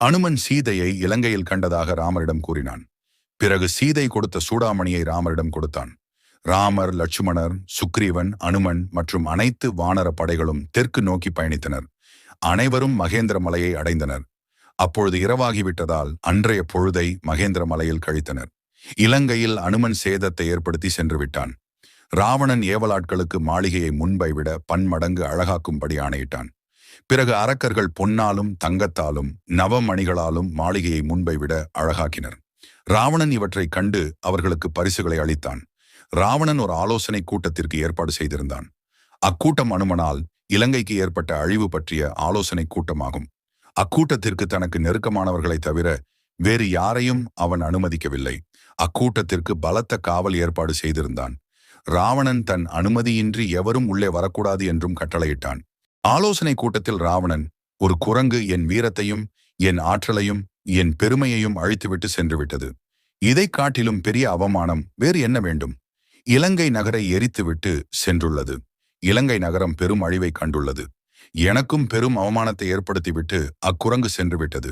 அனுமன் சீதையை இலங்கையில் கண்டதாக ராமரிடம் கூறினான். பிறகு சீதை கொடுத்த சூடாமணியை ராமரிடம் கொடுத்தான். ராமர் லட்சுமணர் சுக்ரீவன் அனுமன் மற்றும் அனைத்து வானர படைகளும் தெற்கு நோக்கி பயணித்தனர். அனைவரும் மகேந்திர மலையை அடைந்தனர். அப்பொழுது இரவாகிவிட்டதால் அன்றைய பொழுதை மகேந்திர மலையில் கழித்தனர். இலங்கையில் அனுமன் சேதத்தை ஏற்படுத்தி சென்று விட்டான் ராவணன் ஏவலாட்களுக்கு மாளிகையை முன்பை விட பன்மடங்கு அழகாக்கும்படி ஆணையிட்டான். பிறகு அரக்கர்கள் பொன்னாலும் தங்கத்தாலும் நவமணிகளாலும் மாளிகையை முன்பை விட அழகாக்கினர். ராவணன் இவற்றைக் கண்டு அவர்களுக்கு பரிசுகளை அளித்தான். ராவணன் ஒரு ஆலோசனை கூட்டத்திற்கு ஏற்பாடு செய்திருந்தான். அக்கூட்டம் அனுமனால் இலங்கைக்கு ஏற்பட்ட அழிவு பற்றிய ஆலோசனை கூட்டமாகும். அக்கூட்டத்திற்கு தனக்கு நெருக்கமானவர்களை தவிர வேறு யாரையும் அவன் அனுமதிக்கவில்லை. அக்கூட்டத்திற்கு பலத்த காவல் ஏற்பாடு செய்திருந்தான். ராவணன் தன் அனுமதியின்றி எவரும் உள்ளே வரக்கூடாது என்றும் கட்டளையிட்டான். ஆலோசனை கூட்டத்தில் ராவணன் ஒரு குரங்கு என் வீரத்தையும் என் ஆற்றலையும் என் பெருமையையும் அழித்துவிட்டு சென்றுவிட்டது. இதைக் காட்டிலும் பெரிய அவமானம் வேறு என்ன வேண்டும்? இலங்கை நகரை எரித்துவிட்டு சென்றுள்ளது. இலங்கை நகரம் பெரும் அழிவை கண்டுள்ளது. எனக்கும் பெரும் அவமானத்தை ஏற்படுத்திவிட்டு அக்குரங்கு சென்றுவிட்டது.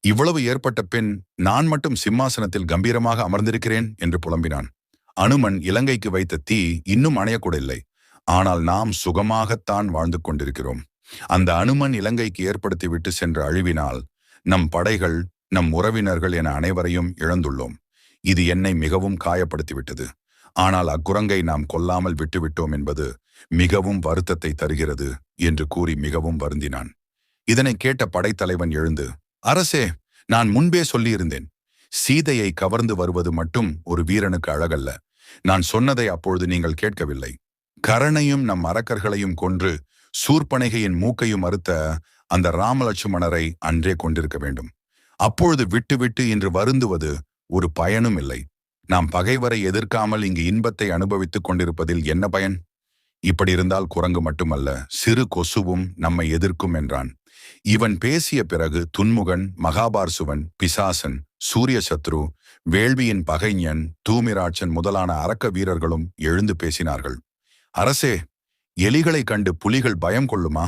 இவ்வளவு ஏற்பட்ட பின் நான் மட்டும் சிம்மாசனத்தில் கம்பீரமாக அமர்ந்திருக்கிறேன் என்று புலம்பினான். அனுமன் இலங்கைக்கு வைத்த தீ இன்னும் அணையக்கூட இல்லை. ஆனால் நாம் சுகமாகத்தான் வாழ்ந்து கொண்டிருக்கிறோம். அந்த அனுமன் இலங்கைக்கு ஏற்படுத்திவிட்டு சென்ற அழிவினால் நம் படைகள் நம் உறவினர்கள் என அனைவரையும் இழந்துள்ளோம். இது என்னை மிகவும் காயப்படுத்திவிட்டது. ஆனால் அக்குரங்கை நாம் கொல்லாமல் விட்டுவிட்டோம் என்பது மிகவும் வருத்தத்தை தருகிறது என்று கூறி மிகவும் வருந்தினான். இதனை கேட்ட படைத்தலைவன் எழுந்து அரசே நான் முன்பே சொல்லியிருந்தேன். சீதையை கவர்ந்து வருவது மட்டும் ஒரு வீரனுக்கு அழகல்ல. நான் சொன்னதை அப்பொழுது நீங்கள் கேட்கவில்லை. கரணையும் நம் அரக்கர்களையும் கொன்று சூர்பனைகையின் மூக்கையும் மறுத்த அந்த ராமலட்சுமணரை அன்றே கொண்டிருக்க வேண்டும். அப்பொழுது விட்டுவிட்டு இன்று வருந்துவது ஒரு பயனும் இல்லை. நாம் பகைவரை எதிர்க்காமல் இங்கு இன்பத்தை அனுபவித்துக் கொண்டிருப்பதில் என்ன பயன்? இப்படி இருந்தால் குரங்கு மட்டுமல்ல சிறு கொசுவும் நம்மை எதிர்க்கும் என்றான். இவன் பேசிய பிறகு துன்முகன் மகாபார்சுவன் பிசாசன் சூரிய சத்ரு வேள்வியின் பகைஞன் தூமிராட்சன் முதலான அரக்க வீரர்களும் எழுந்து பேசினார்கள். அரசே எலிகளை கண்டு புலிகள் பயம் கொள்ளுமா?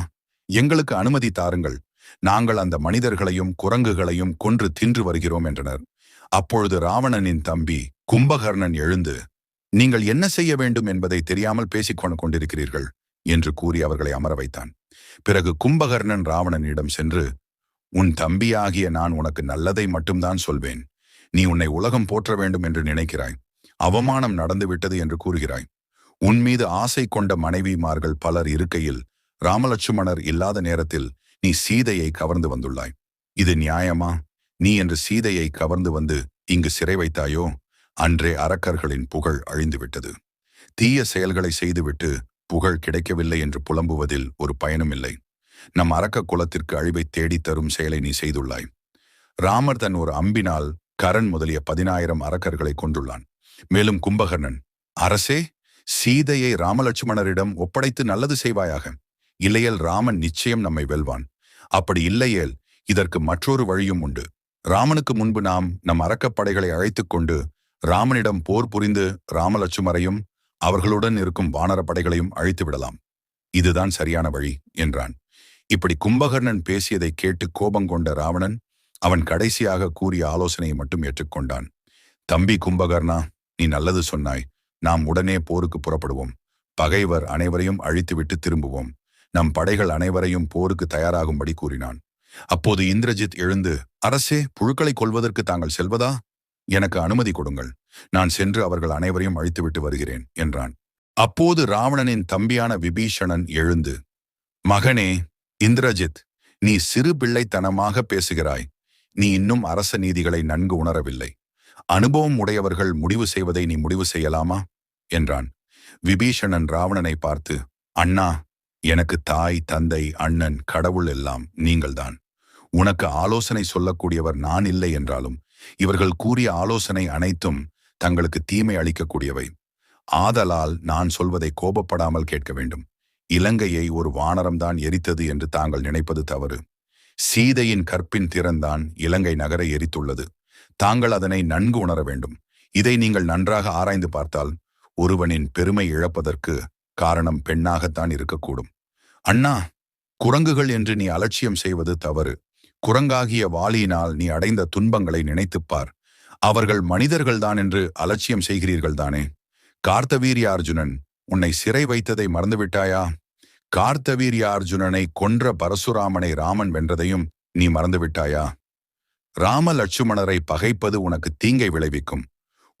எங்களுக்கு அனுமதி தாருங்கள். நாங்கள் அந்த மனிதர்களையும் குரங்குகளையும் கொன்று தின்று வருகிறோம் என்றனர். அப்பொழுது ராவணனின் தம்பி கும்பகர்ணன் எழுந்து நீங்கள் என்ன செய்ய வேண்டும் என்பதை தெரியாமல் பேசிக்கொண்டு கொண்டிருக்கிறீர்கள்? என்று கூறி அவர்களை அமர வைத்தான். பிறகு கும்பகர்ணன் ராவணனிடம் சென்று உன் தம்பியாகிய நான் உனக்கு நல்லதை மட்டும்தான் சொல்வேன். நீ உன்னை உலகம் போற்ற வேண்டும் என்று நினைக்கிறாய். அவமானம் நடந்துவிட்டது என்று கூறுகிறாய். உன் மீது ஆசை கொண்ட மனைவிமார்கள் பலர் இருக்கையில் ராமலட்சுமணர் இல்லாத நேரத்தில் நீ சீதையை கவர்ந்து வந்துள்ளாய். இது நியாயமா? நீ என்று சீதையை கவர்ந்து வந்து இங்கு சிறை வைத்தாயோ? அன்றே அரக்கர்களின் புகழ் அழிந்துவிட்டது. தீய செயல்களை செய்துவிட்டு புகழ் கிடைக்கவில்லை என்று புலம்புவதில் ஒரு பயனுமில்லை. நம் அரக்க குலத்திற்கு அழிவை தேடித் தரும் செயலை நீ செய்துள்ளாய். ராமர் தன் ஒரு அம்பினால் கரண் முதலிய பதினாயிரம் அரக்கர்களை கொண்டுள்ளான் மேலும் கும்பகர்ணன் அரசே சீதையை ராமலட்சுமணரிடம் ஒப்படைத்து நல்லது செய்வாயாக. இல்லையேல் ராமன் நிச்சயம் நம்மை வெல்வான். அப்படி இல்லையேல் இதற்கு மற்றொரு வழியும் உண்டு. ராமனுக்கு முன்பு நாம் நம் அரக்கப்படைகளை அழைத்துக் கொண்டு ராமனிடம் போர் புரிந்து ராமலட்சுமரையும் அவர்களுடன் இருக்கும் வானரப்படைகளையும் அழித்து விடலாம். இதுதான் சரியான வழி என்றான். இப்படி கும்பகர்ணன் பேசியதை கேட்டு கோபங்கொண்ட ராவணன் அவன் கடைசியாக கூறிய ஆலோசனையை மட்டும் ஏற்றுக்கொண்டான். தம்பி கும்பகர்ணா நீ நல்லது சொன்னாய். நாம் உடனே போருக்கு புறப்படுவோம். பகைவர் அனைவரையும் அழித்துவிட்டு திரும்புவோம். நம் படைகள் அனைவரையும் போருக்கு தயாராகும்படி கூறினான். அப்போது இந்திரஜித் எழுந்து அரசே புழுக்களை கொள்வதற்கு தாங்கள் செல்வதா? எனக்கு அனுமதி கொடுங்கள். நான் சென்று அவர்கள் அனைவரையும் அழித்துவிட்டு வருகிறேன் என்றான். அப்போது ராவணனின் தம்பியான விபீஷணன் எழுந்து மகனே இந்திரஜித் நீ சிறு பிள்ளைத்தனமாக பேசுகிறாய். நீ இன்னும் அரச நீதிகளை நன்கு உணரவில்லை. அனுபவம் உடையவர்கள் முடிவு செய்வதை நீ முடிவு செய்யலாமா? என்றான். விபீஷணன் ராவணனை பார்த்து அண்ணா எனக்கு தாய் தந்தை அண்ணன் கடவுள் எல்லாம் நீங்கள்தான். உனக்கு ஆலோசனை சொல்லக்கூடியவர் நான் இல்லை என்றாலும் இவர்கள் கூறிய ஆலோசனை அனைத்தும் தங்களுக்கு தீமை அளிக்கக்கூடியவை. ஆதலால் நான் சொல்வதை கோபப்படாமல் கேட்க வேண்டும். இலங்கையை ஒரு வானரம்தான் எரித்தது என்று தாங்கள் நினைப்பது தவறு. சீதையின் கற்பின் திறன்தான் இலங்கை நகரை எரித்துள்ளது. தாங்கள் அதனை நன்கு உணர வேண்டும். இதை நீங்கள் நன்றாக ஆராய்ந்து பார்த்தால் ஒருவனின் பெருமை இழப்பதற்கு காரணம் பெண்ணாகத்தான் இருக்கக்கூடும். அண்ணா குரங்குகள் என்று நீ அலட்சியம் செய்வது தவறு. குரங்காகிய வாளியினால் நீ அடைந்த துன்பங்களை நினைத்துப் பார். அவர்கள் மனிதர்கள்தான் என்று அலட்சியம் செய்கிறீர்கள் தானே. கார்த்தவீரிய அர்ஜுனன் உன்னை சிறை வைத்ததை மறந்துவிட்டாயா? கார்த்தவீரிய அர்ஜுனனை கொன்ற பரசுராமனை ராமன் வென்றதையும் நீ மறந்துவிட்டாயா? ராம லட்சுமணரை பகைப்பது உனக்கு தீங்கை விளைவிக்கும்.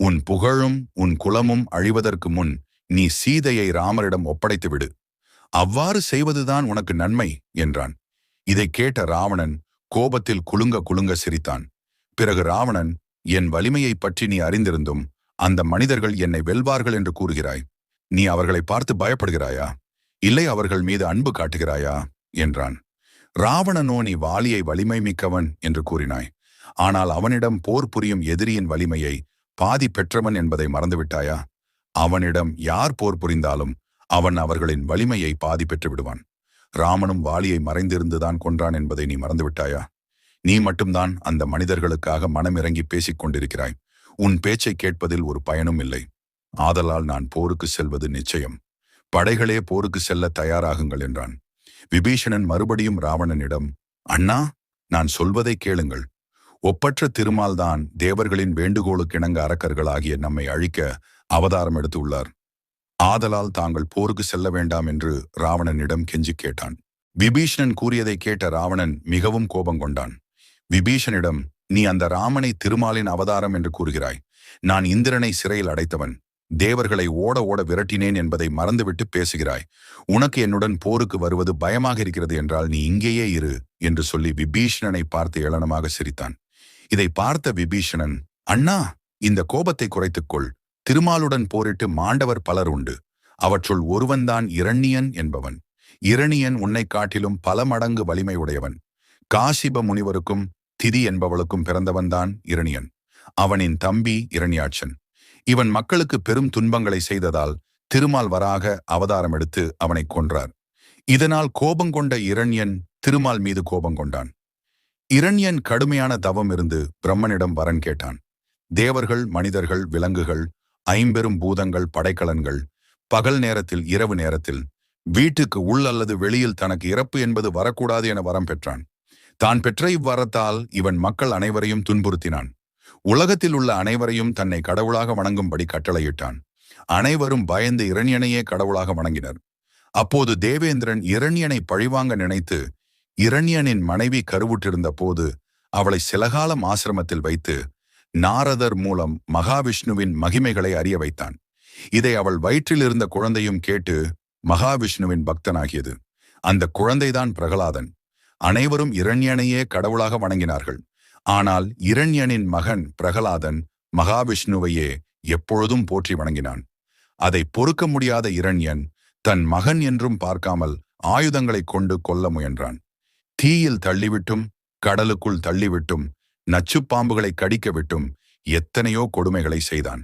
உன் புகழும் உன் குலமும் அழிவதற்கு முன் நீ சீதையை ராமரிடம் ஒப்படைத்து விடு. அவ்வாறு செய்வதுதான் உனக்கு நன்மை என்றான். இதை கேட்ட ராவணன் கோபத்தில் குலுங்க குலுங்க சிரித்தான். பிறகு ராவணன் என் வலிமையைப் பற்றி நீ அறிந்திருந்தும் அந்த மனிதர்கள் என்னை வெல்வார்கள் என்று கூறுகிறாய். நீ அவர்களை பார்த்து பயப்படுகிறாயா? இல்லை அவர்கள் மீது அன்பு காட்டுகிறாயா? என்றான். ராவணனோ நீ வாலியை வலிமை மிக்கவன் என்று கூறினாய். ஆனால் அவனிடம் போர் புரியும் எதிரியின் வலிமையை பாதி பெற்றவன் என்பதை மறந்துவிட்டாயா? அவனிடம் யார் போர் புரிந்தாலும் அவன் அவர்களின் வலிமையை பாதி பெற்று விடுவான் ராமனும் வாலியை மறைந்திருந்துதான் கொன்றான் என்பதை நீ மறந்துவிட்டாயா? நீ மட்டும்தான் அந்த மனிதர்களுக்காக மனமிறங்கி பேசிக் கொண்டிருக்கிறாய். உன் பேச்சை கேட்பதில் ஒரு பயனும் இல்லை. ஆதலால் நான் போருக்கு செல்வது நிச்சயம். படைகளே போருக்கு செல்ல தயாராகுங்கள் என்றான். விபீஷணன் மறுபடியும் ராவணனிடம் அண்ணா நான் சொல்வதை கேளுங்கள். ஒப்பற்ற திருமால்தான் தேவர்களின் வேண்டுகோளுக்கிணங்க அரக்கர்களாகிய நம்மை அழிக்க அவதாரம் எடுத்துள்ளார். ஆதலால் தாங்கள் போருக்கு செல்ல வேண்டாம் என்று ராவணனிடம் கெஞ்சி கேட்டான். விபீஷணன் கூறியதை கேட்ட ராவணன் மிகவும் கோபம் கொண்டான். விபீஷனிடம் நீ அந்த ராமனை திருமாலின் அவதாரம் என்று கூறுகிறாய். நான் இந்திரனை சிறையில் அடைத்தவன். தேவர்களை ஓட ஓட விரட்டினேன் என்பதை மறந்துவிட்டு பேசுகிறாய். உனக்கு என்னுடன் போருக்கு வருவது பயமாக இருக்கிறது என்றால் நீ இங்கேயே இரு என்று சொல்லி விபீஷணனை பார்த்து ஏளனமாக சிரித்தான். இதை பார்த்த விபீஷணன் அண்ணா இந்த கோபத்தை குறைத்துக்கொள். திருமாலுடன் போரிட்டு மாண்டவர் பலர் உண்டு. அவற்றுள் ஒருவன்தான் இரணியன் என்பவன். இரணியன் உன்னை காட்டிலும் பல மடங்கு வலிமை உடையவன் காசிப முனிவருக்கும் திதி என்பவளுக்கும் பிறந்தவன்தான் இரணியன். அவனின் தம்பி இரணியாட்சன். இவன் மக்களுக்கு பெரும் துன்பங்களை செய்ததால் திருமால் வராக அவதாரம் எடுத்து அவனை கொன்றார். இதனால் கோபங்கொண்ட இரண்யன் திருமால் மீது கோபம் கொண்டான். இரண்யன் கடுமையான தவம் இருந்து பிரம்மனிடம் வரன் கேட்டான். தேவர்கள் மனிதர்கள் விலங்குகள் ஐம்பெரும் பூதங்கள் படைக்கலன்கள் பகல் நேரத்தில் இரவு நேரத்தில் வீட்டுக்கு உள் அல்லது வெளியில் தனக்கு இறப்பு என்பது வரக்கூடாது என வரம் பெற்றான். தான் பெற்ற இவ்வரத்தால் இவன் மக்கள் அனைவரையும் துன்புறுத்தினான். உலகத்தில் உள்ள அனைவரையும் தன்னை கடவுளாக வணங்கும்படி கட்டளையிட்டான். அனைவரும் பயந்து இரண்யனையே கடவுளாக வணங்கினர். அப்போது தேவேந்திரன் இரண்யனை பழிவாங்க நினைத்து இரண்யனின் மனைவி கருவுற்றிருந்த போது அவளை சிலகாலம் ஆசிரமத்தில் வைத்து நாரதர் மூலம் மகாவிஷ்ணுவின் மகிமைகளை அறிய வைத்தான். இதை அவள் வயிற்றில் இருந்த குழந்தையும் கேட்டு மகாவிஷ்ணுவின் பக்தனாகியது. அந்த குழந்தைதான் பிரகலாதன். அனைவரும் இரண்யனையே கடவுளாக வணங்கினார்கள். ஆனால் இரண்யனின் மகன் பிரகலாதன் மகாவிஷ்ணுவையே எப்பொழுதும் போற்றி வணங்கினான். அதை பொறுக்க முடியாத இரண்யன் தன் மகன் என்றும் பார்க்காமல் ஆயுதங்களைக் கொண்டு கொல்ல முயன்றான். தீயில் தள்ளிவிட்டும் கடலுக்குள் தள்ளிவிட்டும் நச்சுப்பாம்புகளை கடிக்க விட்டும் எத்தனையோ கொடுமைகளை செய்தான்.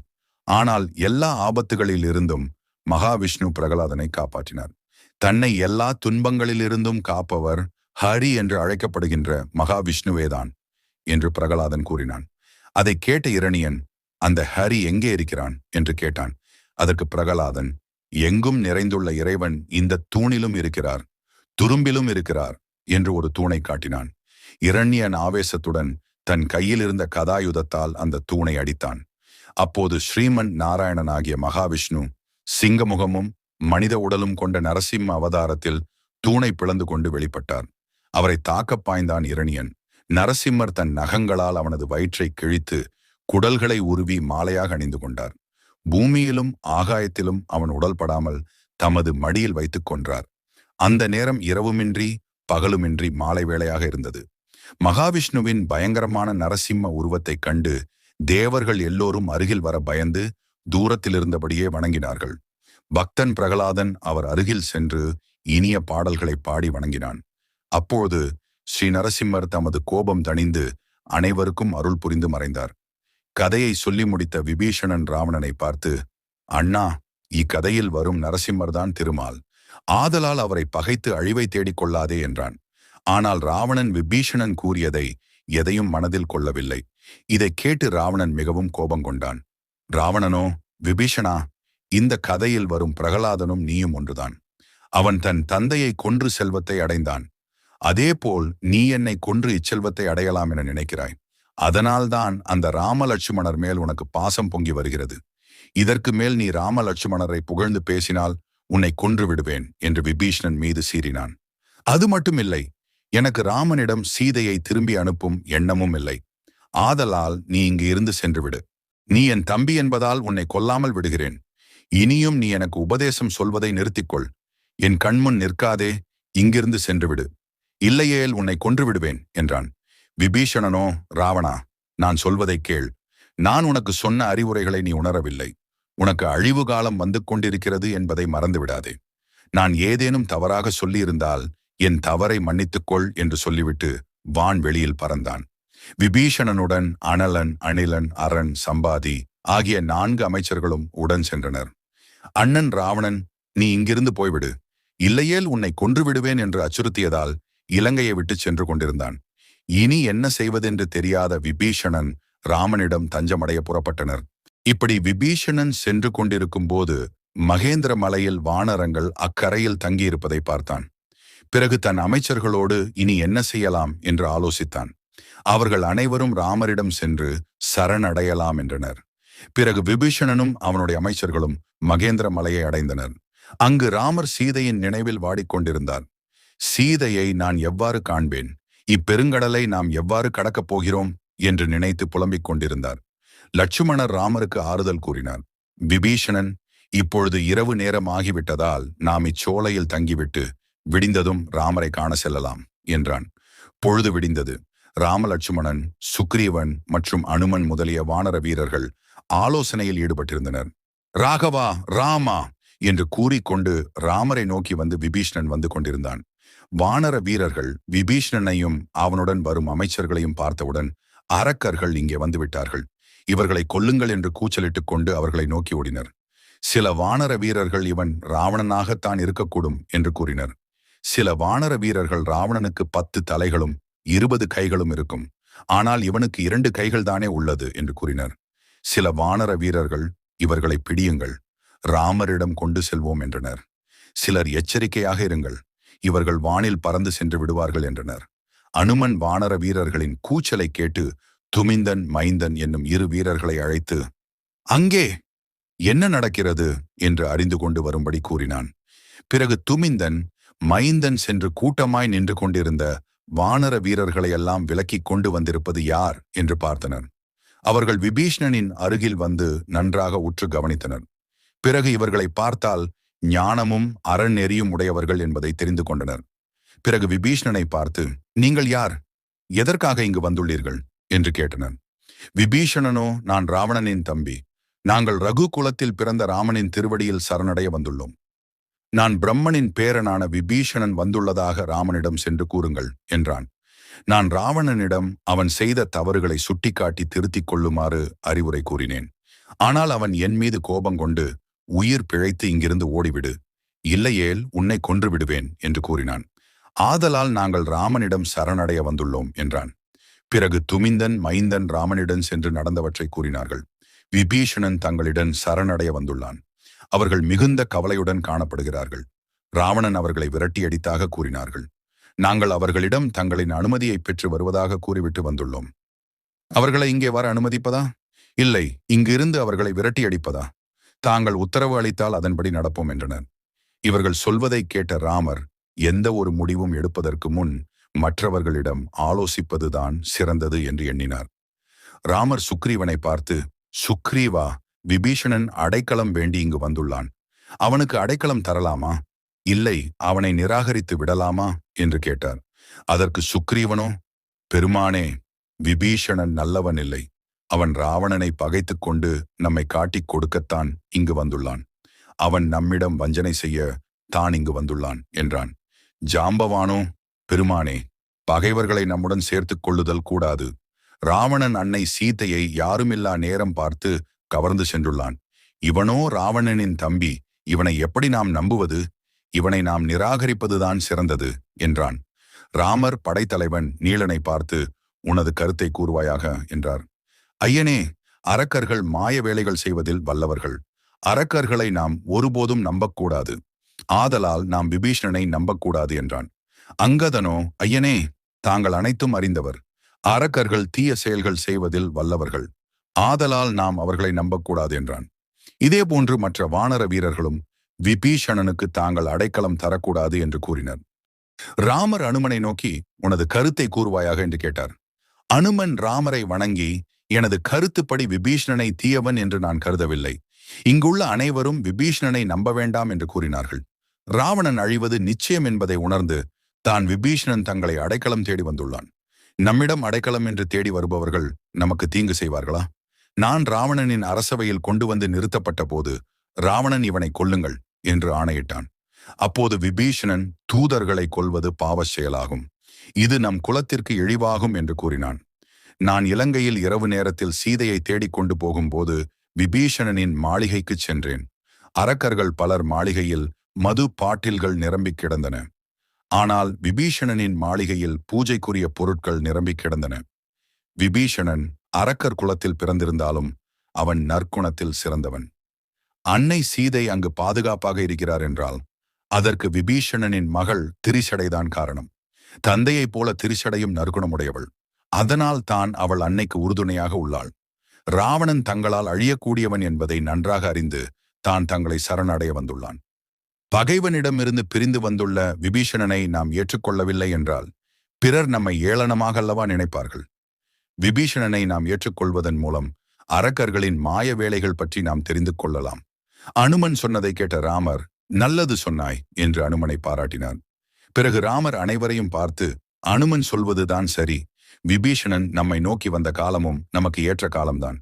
ஆனால் எல்லா ஆபத்துகளில் இருந்தும் மகாவிஷ்ணு பிரகலாதனை காப்பாற்றினார். தன்னை எல்லா துன்பங்களிலிருந்தும் காப்பவர் ஹரி என்று அழைக்கப்படுகின்ற மகாவிஷ்ணுவேதான் என்று பிரகலாதன் கூறினான். அதை கேட்ட இரணியன் அந்த ஹரி எங்கே இருக்கிறான்? என்று கேட்டான். அதற்கு பிரகலாதன் எங்கும் நிறைந்துள்ள இறைவன் இந்த தூணிலும் இருக்கிறார் துரும்பிலும் இருக்கிறார் என்று ஒரு தூணை காட்டினான். இரண்யன் ஆவேசத்துடன் தன் கையில் இருந்த கதாயுதத்தால் அந்த தூணை அடித்தான். அப்போது ஸ்ரீமன் நாராயணன் ஆகிய மகாவிஷ்ணு சிங்கமுகமும் மனித உடலும் கொண்ட நரசிம்ம அவதாரத்தில் தூணை பிளந்து கொண்டு வெளிப்பட்டார். அவரை தாக்கப் பாய்ந்தான் இரணியன். நரசிம்மர் தன் நகங்களால் அவனது வயிற்றை கிழித்து குடல்களை உருவி மாலையாக அணிந்து கொண்டார். பூமியிலும் ஆகாயத்திலும் அவன் உடல் படாமல் தமது மடியில் வைத்துக் கொன்றார். அந்த நேரம் இரவுமின்றி பகலுமின்றி மாலை வேளையாக இருந்தது. மகாவிஷ்ணுவின் பயங்கரமான நரசிம்ம உருவத்தைக் கண்டு தேவர்கள் எல்லோரும் அருகில் வர பயந்து தூரத்தில் இருந்தபடியே வணங்கினார்கள். பக்தன் பிரகலாதன் அவர் அருகில் சென்று இனிய பாடல்களை பாடி வணங்கினான். அப்போது ஸ்ரீ நரசிம்மர் தமது கோபம் தணிந்து அனைவருக்கும் அருள் புரிந்து மறைந்தார். கதையை சொல்லி முடித்த விபீஷணன் ராவணனை பார்த்து அண்ணா இக்கதையில் வரும் நரசிம்மர்தான் திருமால். ஆதலால் அவரை பகைத்து அழிவை தேடிக் கொள்ளாதே என்றான். ஆனால் ராவணன் விபீஷணன் கூறியதை எதையும் மனதில் கொள்ளவில்லை. இதை கேட்டு ராவணன் மிகவும் கோபம் கொண்டான். ராவணனோ விபீஷணா இந்த கதையில் வரும் பிரகலாதனும் நீயும் ஒன்றுதான். அவன் தன் தந்தையை கொன்று செல்வத்தை அடைந்தான். அதேபோல் நீ என்னை கொன்று இச்செல்வத்தை அடையலாம் என நினைக்கிறாய். அதனால்தான் அந்த ராமலட்சுமணர் மேல் உனக்கு பாசம் பொங்கி வருகிறது. இதற்கு மேல் நீ ராமலட்சுமணரை புகழ்ந்து பேசினால் உன்னை கொன்று விடுவேன் என்று விபீஷணன் மீது சீறினான். அது மட்டுமில்லை எனக்கு ராமனிடம் சீதையை திரும்பி அனுப்பும் எண்ணமும் இல்லை. ஆதலால் நீ இங்கு இருந்து சென்றுவிடு நீ என் தம்பி என்பதால் உன்னை கொல்லாமல் விடுகிறேன். இனியும் நீ எனக்கு உபதேசம் சொல்வதை நிறுத்திக்கொள். என் கண்முன் நிற்காதே இங்கிருந்து சென்றுவிடு இல்லையேல் உன்னை கொன்று விடுவேன் என்றான். விபீஷணனோ ராவணா நான் சொல்வதை கேள். நான் உனக்கு சொன்ன அறிவுரைகளை நீ உணரவில்லை. உனக்கு அழிவு காலம் வந்து கொண்டிருக்கிறது என்பதை மறந்துவிடாதே. நான் ஏதேனும் தவறாக சொல்லியிருந்தால் என் தவறை மன்னித்துக்கொள் என்று சொல்லிவிட்டு வான் வெளியில் பறந்தான். விபீஷணனுடன் அனலன் அணிலன் அரண் சம்பாதி ஆகிய நான்கு அமைச்சர்களும் உடன் சென்றனர். அண்ணன் ராவணன் நீ இங்கிருந்து போய்விடு. இல்லையேல் உன்னை கொன்று விடுவேன் என்று அச்சுறுத்தியதால் இலங்கையை விட்டு சென்று கொண்டிருந்தான். இனி என்ன செய்வதென்று தெரியாத விபீஷணன் ராமனிடம் தஞ்சமடைய புறப்பட்டனர். இப்படி விபீஷணன் சென்று கொண்டிருக்கும் போது மகேந்திர மலையில் வானரங்கள் அக்கரையில் தங்கியிருப்பதை பார்த்தான். பிறகு தன் அமைச்சர்களோடு இனி என்ன செய்யலாம்? என்று ஆலோசித்தான். அவர்கள் அனைவரும் ராமரிடம் சென்று சரணடையலாம் என்றனர். பிறகு விபீஷணனும் அவனுடைய அமைச்சர்களும் மகேந்திர மலையை அடைந்தனர். அங்கு ராமர் சீதையின் நினைவில் வாடிக்கொண்டிருந்தார். சீதையை நான் எவ்வாறு காண்பேன்? இப்பெருங்கடலை நாம் எவ்வாறு கடக்கப் போகிறோம்? என்று நினைத்து புலம்பிக் கொண்டிருந்தார். லட்சுமணர் ராமருக்கு ஆறுதல் கூறினார். விபீஷணன் இப்பொழுது இரவு நேரம் ஆகிவிட்டதால் நாம் இச்சோலையில் தங்கிவிட்டு விடிந்ததும் ராமரை காண செல்லலாம் என்றான். பொழுது விடிந்தது. ராமலட்சுமணன் சுக்ரீவன் மற்றும் அனுமன் முதலிய வானர வீரர்கள் ஆலோசனையில் ஈடுபட்டிருந்தனர். ராகவா ராமா! என்று கூறிக்கொண்டு ராமரை நோக்கி வந்து விபீஷ்ணன் வந்து கொண்டிருந்தான். வானர வீரர்கள் விபீஷ்ணனையும் அவனுடன் வரும் அமைச்சர்களையும் பார்த்தவுடன் அரக்கர்கள் இங்கே வந்துவிட்டார்கள் இவர்களை கொல்லுங்கள் என்று கூச்சலிட்டுக் கொண்டு அவர்களை நோக்கி ஓடினர். சில வானர வீரர்கள் இவன் ராவணனாகத்தான் இருக்கக்கூடும் என்று கூறினர். சில வானர வீரர்கள் ராவணனுக்கு பத்து தலைகளும் இருபது கைகளும் இருக்கும். ஆனால் இவனுக்கு இரண்டு கைகள் தானே உள்ளது என்று கூறினர். சில வானர வீரர்கள் இவர்களை பிடியுங்கள். ராமரிடம் கொண்டு செல்வோம் என்றனர். சிலர் எச்சரிக்கையாக இருங்கள். இவர்கள் வானில் பறந்து சென்று விடுவார்கள் என்றனர். அனுமன் வானர வீரர்களின் கூச்சலை கேட்டு துமிந்தன் மைந்தன் என்னும் இரு வீரர்களை அழைத்து அங்கே என்ன நடக்கிறது? என்று அறிந்து கொண்டு வரும்படி கூறினான். பிறகு துமிந்தன் மைந்தன் சென்று கூட்டமாய் நின்று கொண்டிருந்த வானர வீரர்களை எல்லாம் விலக்கிக் கொண்டு வந்திருப்பது யார்? என்று பார்த்தனர். அவர்கள் விபீஷ்ணனின் அருகில் வந்து நன்றாக உற்று கவனித்தனர். பிறகு இவர்களை பார்த்தால் ஞானமும் அறநெறியும் உடையவர்கள் என்பதை தெரிந்து கொண்டனர். பிறகு விபீஷ்ணனை பார்த்து நீங்கள் யார்? எதற்காக இங்கு வந்துள்ளீர்கள்? என்று கேட்டனன் விபீஷணனோ நான் ராவணனின் தம்பி. நாங்கள் ரகு குலத்தில் பிறந்த ராமனின் திருவடியில் சரணடைய வந்துள்ளோம். நான் பிரம்மனின் பேரனான விபீஷணன் வந்துள்ளதாக ராமனிடம் சென்று கூறுங்கள் என்றான். நான் ராவணனிடம் அவன் செய்த தவறுகளை சுட்டிக்காட்டி திருத்திக் கொள்ளுமாறு அறிவுரை கூறினேன். ஆனால் அவன் என் மீது கோபம் கொண்டு உயிர் பிழைத்து இங்கிருந்து ஓடிவிடு. இல்லையேல் உன்னை கொன்று விடுவேன் என்று கூறினான். ஆதலால் நாங்கள் ராமனிடம் சரணடைய வந்துள்ளோம் என்றான். பிறகு துமிந்தன் மைந்தன் ராமனிடம் சென்று நடந்தவற்றை கூறினார்கள். விபீஷணன் தங்களிடம் சரணடைய வந்துள்ளான். அவர்கள் மிகுந்த கவலையுடன் காணப்படுகிறார்கள். ராவணன் அவர்களை விரட்டியடித்தாக கூறினார்கள். நாங்கள் அவர்களிடம் தங்களின் அனுமதியை பெற்று வருவதாக கூறிவிட்டு வந்துள்ளோம். அவர்களை இங்கே வர அனுமதிப்பதா? இல்லை இங்கிருந்து அவர்களை விரட்டியடிப்பதா? தாங்கள் உத்தரவு அளித்தால் அதன்படி நடப்போம் என்றனர். இவர்கள் சொல்வதை கேட்ட ராமர் எந்த ஒரு முடிவும் எடுப்பதற்கு முன் மற்றவர்களிடம் ஆலோசிப்பதுதான் சிறந்தது என்று எண்ணினார். ராமர் சுக்ரீவனை பார்த்து சுக்ரீவா விபீஷணன் அடைக்கலம் வேண்டி இங்கு வந்துள்ளான். அவனுக்கு அடைக்கலம் தரலாமா? இல்லை அவனை நிராகரித்து விடலாமா? என்று கேட்டார். அதற்கு சுக்ரீவனோ? பெருமானே விபீஷணன் நல்லவன் இல்லை. அவன் ராவணனை பகைத்துக் கொண்டு நம்மை காட்டிக் கொடுக்கத்தான் இங்கு வந்துள்ளான். அவன் நம்மிடம் வஞ்சனை செய்ய தான் இங்கு வந்துள்ளான் என்றான். ஜாம்பவானோ பெருமானே பகைவர்களை நம்முடன் சேர்த்துக் கொள்ளுதல் கூடாது. ராவணன் அன்னை சீத்தையை யாருமில்லா நேரம் பார்த்து கவர்ந்து சென்றுள்ளான். இவனோ ராவணனின் தம்பி இவனை எப்படி நாம் நம்புவது? இவனை நாம் நிராகரிப்பதுதான் சிறந்தது என்றான். ராமர் படைத்தலைவன் நீலனை பார்த்து உனது கருத்தை கூறுவாயாக என்றார். ஐயனே அரக்கர்கள் மாய வேலைகள் செய்வதில் வல்லவர்கள். அரக்கர்களை நாம் ஒருபோதும் நம்பக்கூடாது. ஆதலால் நாம் விபீஷணனை நம்பக்கூடாது என்றான். அங்கதனோ ஐயனே தாங்கள் அனைத்தும் அறிந்தவர். அரக்கர்கள் தீய செயல்கள் செய்வதில் வல்லவர்கள். ஆதலால் நாம் அவர்களை நம்பக்கூடாது என்றான். இதேபோன்று மற்ற வானர வீரர்களும் விபீஷணனுக்கு தாங்கள் அடைக்கலம் தரக்கூடாது என்று கூறினர். ராமர் அனுமனை நோக்கி உனது கருத்தை கூறுவாயாக? என்று கேட்டார். அனுமன் ராமரை வணங்கி எனது கருத்துப்படி விபீஷணனை தீயவன் என்று நான் கருதவில்லை. இங்குள்ள அனைவரும் விபீஷணனை நம்ப வேண்டாம் என்று கூறினார்கள். ராவணன் அழிவது நிச்சயம் என்பதை உணர்ந்து தான் விபீஷணன் தங்களை அடைக்கலம் தேடி வந்துள்ளான். நம்மிடம் அடைக்கலம் என்று தேடி வருபவர்கள் நமக்கு தீங்கு செய்வார்களா? நான் ராவணனின் அரசவையில் கொண்டு வந்து நிறுத்தப்பட்ட போது ராவணன் இவனை கொல்லுங்கள் என்று ஆணையிட்டான். அப்போது விபீஷணன் தூதர்களை கொல்வது பாவச் செயலாகும். இது நம் குலத்திற்கு இழிவாகும் என்று கூறினான். நான் இலங்கையில் இரவு நேரத்தில் சீதையை தேடிக்கொண்டு போகும்போது விபீஷணனின் மாளிகைக்குச் சென்றேன். அரக்கர்கள் பலர் மாளிகையில் மது பாட்டில்கள் நிரம்பிக் கிடந்தன. ஆனால் விபீஷணனின் மாளிகையில் பூஜைக்குரிய பொருட்கள் நிரம்பிக் கிடந்தன. விபீஷணன் அரக்கர் குலத்தில் பிறந்திருந்தாலும் அவன் நற்குணத்தில் சிறந்தவன். அன்னை சீதை அங்கு பாதுகாப்பாக இருக்கிறார் என்றால் அதற்கு விபீஷணனின் மகள் திரிசடைதான் காரணம். தந்தையைப் போல திரிசடையும் நற்குணமுடையவள். அதனால் தான் அவள் அன்னைக்கு உறுதுணையாக உள்ளாள். ராவணன் தங்களால் அழியக்கூடியவன் என்பதை நன்றாக அறிந்து தான் தங்களை சரணடைய வந்துள்ளான். பகைவனிடமிருந்து பிரிந்து வந்துள்ள விபீஷணனை நாம் ஏற்றுக்கொள்ளவில்லை என்றால் பிறர் நம்மை ஏளனமாக அல்லவா நினைப்பார்கள்? விபீஷணனை நாம் ஏற்றுக்கொள்வதன் மூலம் அரக்கர்களின் மாய வேலைகள் பற்றி நாம் தெரிந்து கொள்ளலாம். அனுமன் சொன்னதை கேட்ட ராமர் நல்லது சொன்னாய் என்று அனுமனை பாராட்டினார். பிறகு ராமர் அனைவரையும் பார்த்து அனுமன் சொல்வதுதான் சரி. விபீஷணன் நம்மை நோக்கி வந்த காலமும் நமக்கு ஏற்ற காலம்தான்.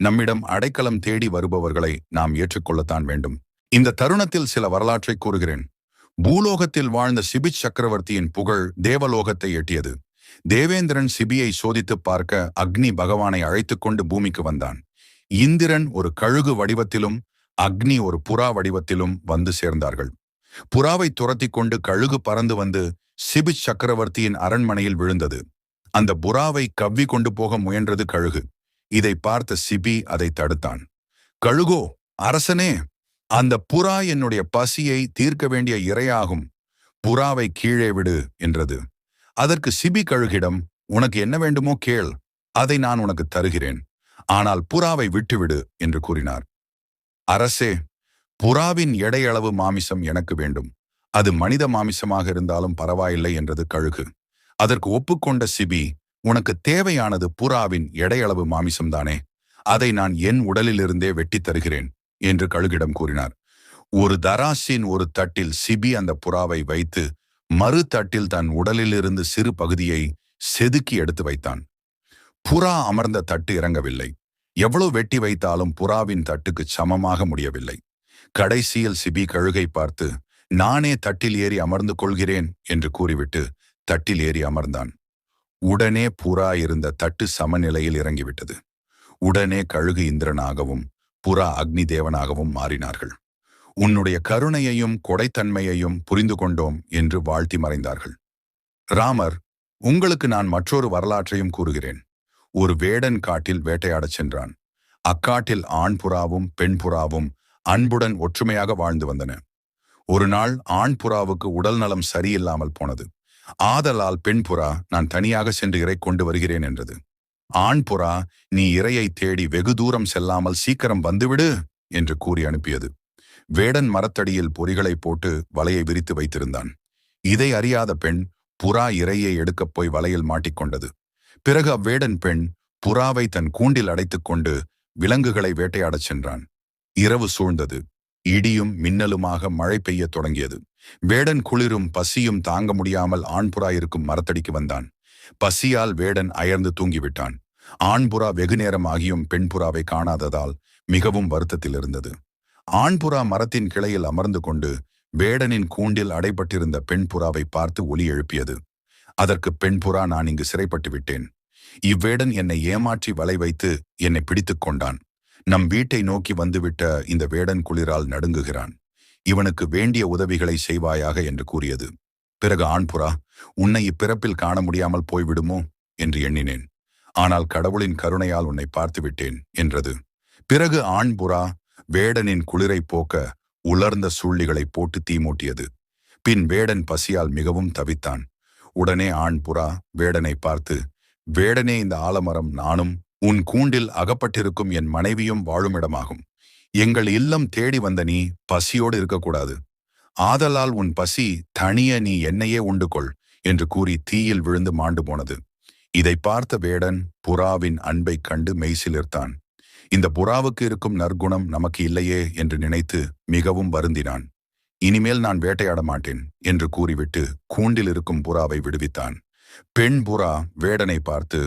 நம்மிடம் அடைக்கலம் தேடி வருபவர்களை நாம் ஏற்றுக்கொள்ளத்தான் வேண்டும். இந்த தருணத்தில் சில வரலாற்றை கூறுகிறேன். பூலோகத்தில் வாழ்ந்த சிபிச் சக்கரவர்த்தியின் புகழ் தேவலோகத்தை எட்டியது. தேவேந்திரன் சிபியை சோதித்து பார்க்க அக்னி பகவானை அழைத்துக் கொண்டு பூமிக்கு வந்தான். இந்திரன் ஒரு கழுகு வடிவத்திலும் அக்னி ஒரு புறா வடிவத்திலும் வந்து சேர்ந்தார்கள். புறாவை துரத்தி கொண்டு கழுகு பறந்து வந்து சிபிச் சக்கரவர்த்தியின் அரண்மனையில் விழுந்தது. அந்த புறாவை கவ்வி கொண்டு போக முயன்றது கழுகு. இதை பார்த்த சிபி அதை தடுத்தான். கழுகோ அரசனே! அந்த புறா என்னுடைய பசியை தீர்க்க வேண்டிய இரையாகும். புறாவை கீழே விடு என்றது. அதற்கு சிபி கழுகிடம் உனக்கு என்ன வேண்டுமோ கேள் அதை நான் உனக்கு தருகிறேன். ஆனால் புறாவை விட்டுவிடு என்று கூறினார். அரசே புறாவின் எடையளவு மாமிசம் எனக்கு வேண்டும். அது மனித மாமிசமாக இருந்தாலும் பரவாயில்லை என்றது கழுகு. அதற்கு ஒப்புக்கொண்ட சிபி உனக்கு தேவையானது புறாவின் எடையளவு மாமிசம்தானே அதை நான் என் உடலிலிருந்தே வெட்டித் தருகிறேன். என்று கழுகிடம் கூறினார். ஒரு தராசின் ஒரு தட்டில் சிபி அந்த புறாவை வைத்து மறு தட்டில் தன் உடலிலிருந்து சிறு பகுதியை செதுக்கி எடுத்து வைத்தான். புறா அமர்ந்த தட்டு இறங்கவில்லை. எவ்வளவு வெட்டி வைத்தாலும் புறாவின் தட்டுக்கு சமமாக முடியவில்லை. கடைசியில் சிபி கழுகை பார்த்து நானே தட்டில் ஏறி அமர்ந்து கொள்கிறேன் என்று கூறிவிட்டு தட்டில் ஏறி அமர்ந்தான். உடனே புறா இருந்த தட்டு சமநிலையில் இறங்கிவிட்டது. உடனே கழுகு இந்திரனாகவும் புறா அக்னி தேவனாகவும் மாறினார்கள். உன்னுடைய கருணையையும் கொடைத்தன்மையையும் புரிந்து கொண்டோம் என்று வாழ்த்தி மறைந்தார்கள். ராமர் உங்களுக்கு நான் மற்றொரு வரலாற்றையும் கூறுகிறேன். ஒரு வேடன் காட்டில் வேட்டையாடச் சென்றான். அக்காட்டில் ஆண் புறாவும் பெண் புறாவும் அன்புடன் ஒற்றுமையாக வாழ்ந்து வந்தன. ஒரு நாள் ஆண் புறாவுக்கு உடல் நலம் சரியில்லாமல் போனது. ஆதலால் பெண் புறா நான் தனியாக சென்று இறை கொண்டு வருகிறேன் என்றது. ஆண் புறா நீ இரையை தேடி வெகு தூரம் செல்லாமல் சீக்கிரம் வந்துவிடு என்று கூறி அனுப்பியது. வேடன் மரத்தடியில் பொறிகளை போட்டு வலையை விரித்து வைத்திருந்தான். இதை அறியாத பெண் புறா இரையை எடுக்கப் போய் வலையில் மாட்டிக்கொண்டது பிறகு அவ்வேடன் பெண் புறாவை தன் கூண்டில் அடைத்துக் கொண்டு விலங்குகளை வேட்டையாடச் சென்றான். இரவு சூழ்ந்தது. இடியும் மின்னலுமாக மழை பெய்யத் தொடங்கியது. வேடன் குளிரும் பசியும் தாங்க முடியாமல் ஆண்புறா இருக்கும் மரத்தடிக்கு வந்தான். பசியால் வேடன் அயர்ந்து தூங்கிவிட்டான். ஆண்புறா வெகு நேரம் ஆகியும் பெண்புறாவை காணாததால் மிகவும் வருத்தத்தில் இருந்தது ஆண்புறா மரத்தின் கிளையில் அமர்ந்து கொண்டு வேடனின் கூண்டில் அடைபட்டிருந்த பெண்புறாவை பார்த்து ஒலி எழுப்பியது. அதற்கு பெண்புறா நான் இங்கு சிறைப்பட்டு விட்டேன். இவ்வேடன் என்னை ஏமாற்றி வலை வைத்து என்னை பிடித்துக் கொண்டான். நம் வீட்டை நோக்கி வந்துவிட்ட இந்த வேடன் குளிரால் நடுங்குகிறான். இவனுக்கு வேண்டிய உதவிகளை செய்வாயாக என்று கூறியது. பிறகு ஆண்புறா உன்னை இப்பிறப்பில் காண முடியாமல் போய்விடுமோ? என்று எண்ணினேன். ஆனால் கடவுளின் கருணையால் உன்னை பார்த்துவிட்டேன் என்றது. பிறகு ஆண்புறா வேடனின் குளிரை போக்க உலர்ந்த சுள்ளிகளை போட்டு தீமூட்டியது பின் வேடன் பசியால் மிகவும் தவித்தான். உடனே ஆண் புறா வேடனை பார்த்து வேடனே இந்த ஆலமரம் நானும் உன் கூண்டில் அகப்பட்டிருக்கும் என் மனைவியும் வாழுமிடமாகும். எங்கள் இல்லம் தேடி வந்த நீ பசியோடு இருக்கக்கூடாது. ஆதலால் உன் பசி தனிய நீ என்னையே உண்டு கொள் என்று கூறி தீயில் விழுந்து மாண்டு போனது. இதை பார்த்த வேடன் புறாவின் அன்பைக் கண்டு மெய்சிலிர்த்தான். இந்த புறாவுக்கு இருக்கும் நற்குணம் நமக்கு இல்லையே என்று நினைத்து மிகவும் வருந்தினான். இனிமேல் நான் வேட்டையாட மாட்டேன் என்று கூறிவிட்டு கூண்டில் இருக்கும் புறாவை விடுவித்தான். பெண் புறா வேடனை பார்த்து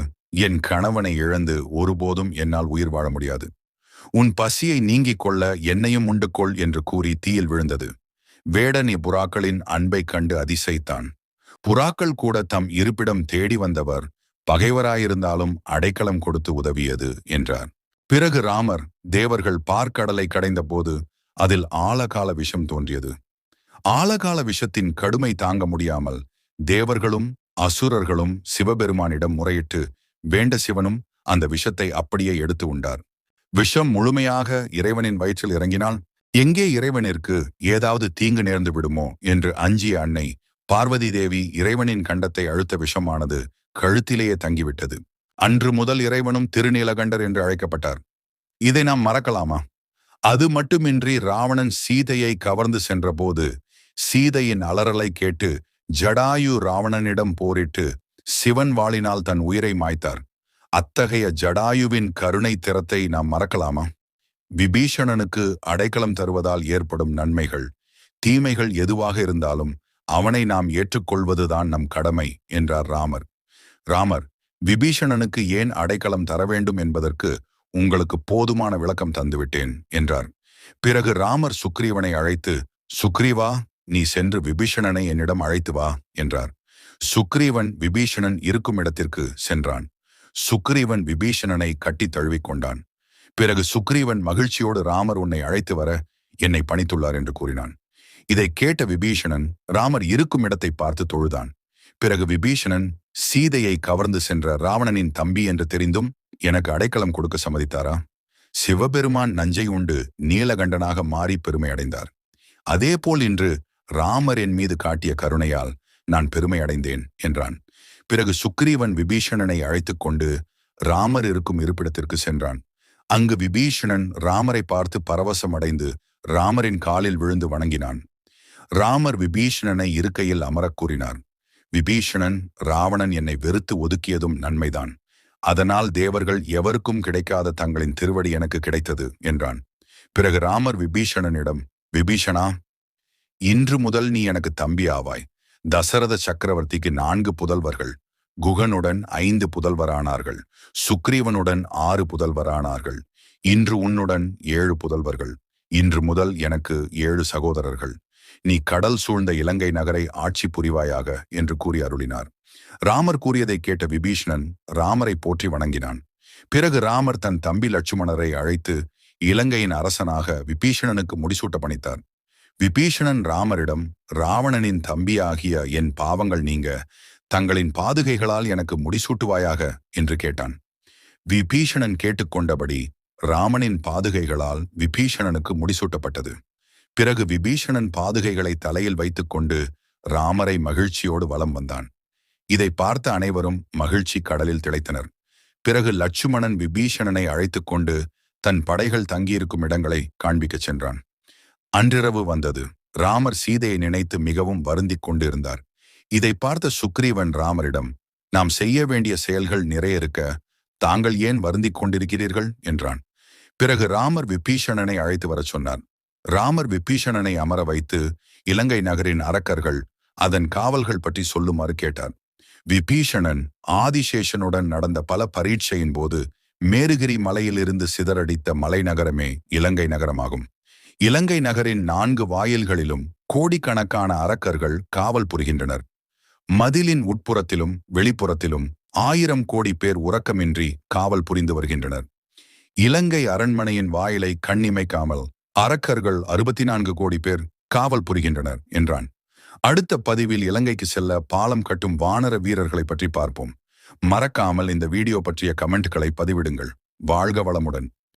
என் கணவனை இழந்து ஒருபோதும் என்னால் உயிர் வாழ முடியாது. உன் பசியை நீங்கிக் கொள்ள என்னையும் உண்டு கொள் என்று கூறி தீயில் விழுந்தது. வேடன் இப்புறாக்களின் அன்பைக் கண்டு அதிசயித்தான். புறாக்கள் கூட தம் இருப்பிடம் தேடி வந்தவர் பகைவராயிருந்தாலும் அடைக்கலம் கொடுத்து உதவியது என்றார். பிறகு ராமர் தேவர்கள் பார்க்கடலை கடைந்தபோது அதில் ஆழகால விஷம் தோன்றியது. ஆழகால விஷத்தின் கடுமை தாங்க முடியாமல் தேவர்களும் அசுரர்களும் சிவபெருமானிடம் முறையிட்டு வேண்ட சிவனும் அந்த விஷத்தை அப்படியே எடுத்து உண்டார். விஷம் முழுமையாக இறைவனின் வயிற்றில் இறங்கினால் எங்கே இறைவனிற்கு ஏதாவது தீங்கு நேர்ந்து விடுமோ என்று அஞ்சிய அன்னை பார்வதி தேவி இறைவனின் கண்டத்தை அழுத்த விஷமானது கழுத்திலேயே தங்கிவிட்டது. அன்று முதல் இறைவனும் திருநீலகண்டர் என்று அழைக்கப்பட்டார். இதை நாம் மறக்கலாமா? அது மட்டுமின்றி ராவணன் சீதையை கவர்ந்து சென்றபோது சீதையின் அலறலை கேட்டு ஜடாயு ராவணனிடம் போரிட்டு சிவன் வாளினால் தன் உயிரை மாய்த்தார். அத்தகைய ஜடாயுவின் கருணை திறத்தை நாம் மறக்கலாமா? விபீஷணனுக்கு அடைக்கலம் தருவதால் ஏற்படும் நன்மைகள் தீமைகள் எதுவாக இருந்தாலும் அவனை நாம் ஏற்றுக்கொள்வதுதான் நம் கடமை என்றார் ராமர். ராமர் விபீஷணனுக்கு ஏன் அடைக்கலம் தர வேண்டும் என்பதற்கு உங்களுக்கு போதுமான விளக்கம் தந்துவிட்டேன் என்றார். பிறகு ராமர் சுக்ரீவனை அழைத்து சுக்ரீவா நீ சென்று விபீஷணனை என்னிடம் அழைத்து வா என்றார். சுக்ரீவன் விபீஷணன் இருக்கும் இடத்திற்கு சென்றான். சுக்ரீவன் விபீஷணனை கட்டி தழுவிக்கொண்டான் பிறகு சுக்ரீவன் மகிழ்ச்சியோடு ராமர் உன்னை அழைத்து வர என்னை பணித்துள்ளார் என்று கூறினான். இதை கேட்ட விபீஷணன் ராமர் இருக்கும் இடத்தை பார்த்து தொழுதான். பிறகு விபீஷணன் சீதையை கவர்ந்து சென்ற ராவணனின் தம்பி என்று தெரிந்தும் எனக்கு அடைக்கலம் கொடுக்க சம்மதித்தாரா? சிவபெருமான் நஞ்சை உண்டு நீலகண்டனாக மாறி பெருமை அடைந்தார். அதேபோல் இன்று ராமர் என் மீது காட்டிய கருணையால் நான் பெருமை அடைந்தேன் என்றான். பிறகு சுக்ரீவன் விபீஷணனை அழைத்துக் கொண்டு ராமர் இருக்கும் இருப்பிடத்திற்கு சென்றான். அங்கு விபீஷணன் ராமரை பார்த்து பரவசமடைந்து ராமரின் காலில் விழுந்து வணங்கினான். ராமர் விபீஷணனை இருக்கையில் அமரக் கூறினார். விபீஷணன் ராவணன் என்னை வெறுத்து ஒதுக்கியதும் நன்மைதான். அதனால் தேவர்கள் எவருக்கும் கிடைக்காத தங்களின் திருவடி எனக்கு கிடைத்தது என்றான். பிறகு ராமர் விபீஷணனிடம் விபீஷணா இன்று முதல் நீ எனக்கு தம்பி ஆவாய் தசரத சக்கரவர்த்திக்கு நான்கு புதல்வர்கள். குகனுடன் ஐந்து புதல்வரானார்கள். சுக்ரீவனுடன் ஆறு புதல்வரானார்கள். இன்று உன்னுடன் ஏழு புதல்வர்கள். இன்று முதல் எனக்கு ஏழு சகோதரர்கள். நீ கடல் சூழ்ந்த இலங்கை நகரை ஆட்சி புரிவாயாக என்று கூறி அருளினார். ராமர் கூறியதை கேட்ட விபீஷ்ணன் ராமரை போற்றி வணங்கினான். பிறகு ராமர் தன் தம்பி லட்சுமணரை அழைத்து இலங்கையின் அரசனாக விபீஷணனுக்கு முடிசூட்ட பணித்தார். விபீஷணன் ராமரிடம் ராவணனின் தம்பியாகிய என் பாவங்கள் நீங்க தங்களின் பாதுகைகளால் எனக்கு முடிசூட்டுவாயாக? என்று கேட்டான். விபீஷணன் கேட்டுக்கொண்டபடி ராமனின் பாதுகைகளால் விபீஷணனுக்கு முடிசூட்டப்பட்டது. பிறகு விபீஷணன் பாதுகைகளை தலையில் வைத்துக்கொண்டு ராமரை மகிழ்ச்சியோடு வலம் வந்தான். இதை பார்த்த அனைவரும் மகிழ்ச்சி கடலில் திளைத்தனர். பிறகு லட்சுமணன் விபீஷணனை அழைத்துக் கொண்டு தன் படைகள் தங்கியிருக்கும் இடங்களை காண்பிக்கச் சென்றான். அன்றிரவு வந்தது. ராமர் சீதையை நினைத்து மிகவும் வருந்திக் கொண்டிருந்தார். இதை பார்த்த சுக்ரீவன் ராமரிடம் நாம் செய்ய வேண்டிய செயல்கள் நிறைய இருக்க தாங்கள் ஏன் வருந்திக் கொண்டிருக்கிறீர்கள்? என்றான். பிறகு ராமர் விபீஷணனை அழைத்து வரச் சொன்னார். ராமர் விபீஷணனை அமர வைத்து இலங்கை நகரின் அரக்கர்கள் அதன் காவல்கள் பற்றி சொல்லுமாறு கேட்டார். விபீஷணன் ஆதிசேஷனுடன் நடந்த பல பரீட்சையின் போது மேருகிரி மலையிலிருந்து சிதறடித்த மலைநகரமே இலங்கை நகரமாகும். இலங்கை நகரின் நான்கு வாயில்களிலும் கோடிக்கணக்கான அரக்கர்கள் காவல் புரிகின்றனர். மதிலின் உட்புறத்திலும் வெளிப்புறத்திலும் ஆயிரம் கோடி பேர் உறக்கமின்றி காவல் புரிந்து வருகின்றனர். இலங்கை அரண்மனையின் வாயிலை கண்ணிமைக்காமல் அரக்கர்கள் அறுபத்தி நான்கு கோடி பேர் காவல் புரிகின்றனர் என்றான். அடுத்த பதிவில் இலங்கைக்கு செல்ல பாலம் கட்டும் வானர வீரர்களை பற்றி பார்ப்போம். மறக்காமல் இந்த வீடியோ பற்றிய கமெண்ட்களை பதிவிடுங்கள். வாழ்க வளமுடன்.